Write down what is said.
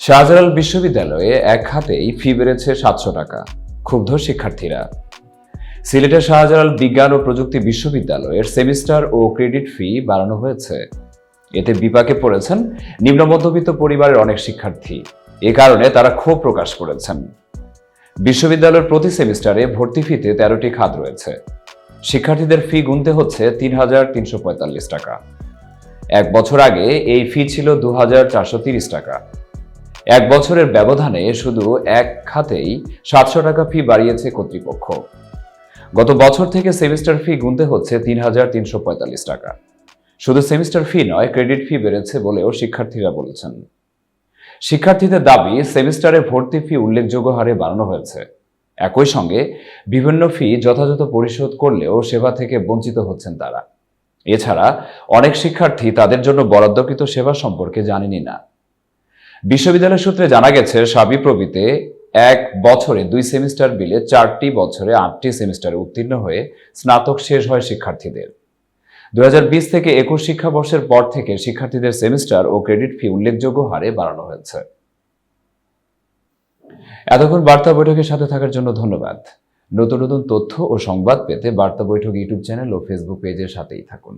শাহজালাল বিশ্ববিদ্যালয়ে এক হাতেই ফি বেড়েছে সাতশো টাকা। ক্ষুব্ধ শিক্ষার্থীরা। সিলেটের শাহজালাল বিজ্ঞান ও প্রযুক্তি বিশ্ববিদ্যালয়ের সেমিস্টার ও ক্রেডিট ফি বাড়ানো হয়েছে। এতে বিপাকে পড়েছেন নিম্ন মধ্যবিত্ত পরিবারের অনেক শিক্ষার্থী। এ কারণে তারা ক্ষোভ প্রকাশ করেছেন। বিশ্ববিদ্যালয়ের প্রতি সেমিস্টারে ভর্তি ফিতে তেরোটি খাত রয়েছে। শিক্ষার্থীদের ফি গুনতে হচ্ছে তিন হাজার তিনশো পঁয়তাল্লিশ টাকা। এক বছর আগে এই ফি ছিল দু হাজার চারশো তিরিশ টাকা। এক বছরের ব্যবধানে শুধু এক খাতেই সাতশো টাকা ফি বাড়িয়েছে কর্তৃপক্ষ। গত বছর থেকে সেমিস্টার ফি গুনতে হচ্ছে তিন হাজার তিনশো পঁয়তাল্লিশ টাকা। শুধু সেমিস্টার ফি নয় ক্রেডিট ফি বেড়েছে বলেও শিক্ষার্থীরা বলেছেন। শিক্ষার্থীদের দাবি, সেমিস্টারে ভর্তি ফি উল্লেখযোগ্য হারে বাড়ানো হয়েছে। একই সঙ্গে বিভিন্ন ফি যথাযথ পরিশোধ করলেও সেবা থেকে বঞ্চিত হচ্ছেন তারা। এছাড়া অনেক শিক্ষার্থী তাদের জন্য বরাদ্দকৃত সেবা সম্পর্কে জানেনই না। বিশ্ববিদ্যালয় সূত্রে জানা গেছে, সাবিপ্রবিতে এক বছরে দুই সেমিস্টার বিলে চারটি বছরে আটটি সেমিস্টারে উত্তীর্ণ হয়ে স্নাতক শেষ হয় শিক্ষার্থীদের। দু থেকে একুশ শিক্ষাবর্ষের পর থেকে শিক্ষার্থীদের সেমিস্টার ও ক্রেডিট ফি উল্লেখযোগ্য হারে বাড়ানো হয়েছে। এতক্ষণ বার্তা বৈঠকের সাথে থাকার জন্য ধন্যবাদ। নতুন নতুন তথ্য ও সংবাদ পেতে বার্তা বৈঠক ইউটিউব চ্যানেল ও ফেসবুক পেজের সাথেই থাকুন।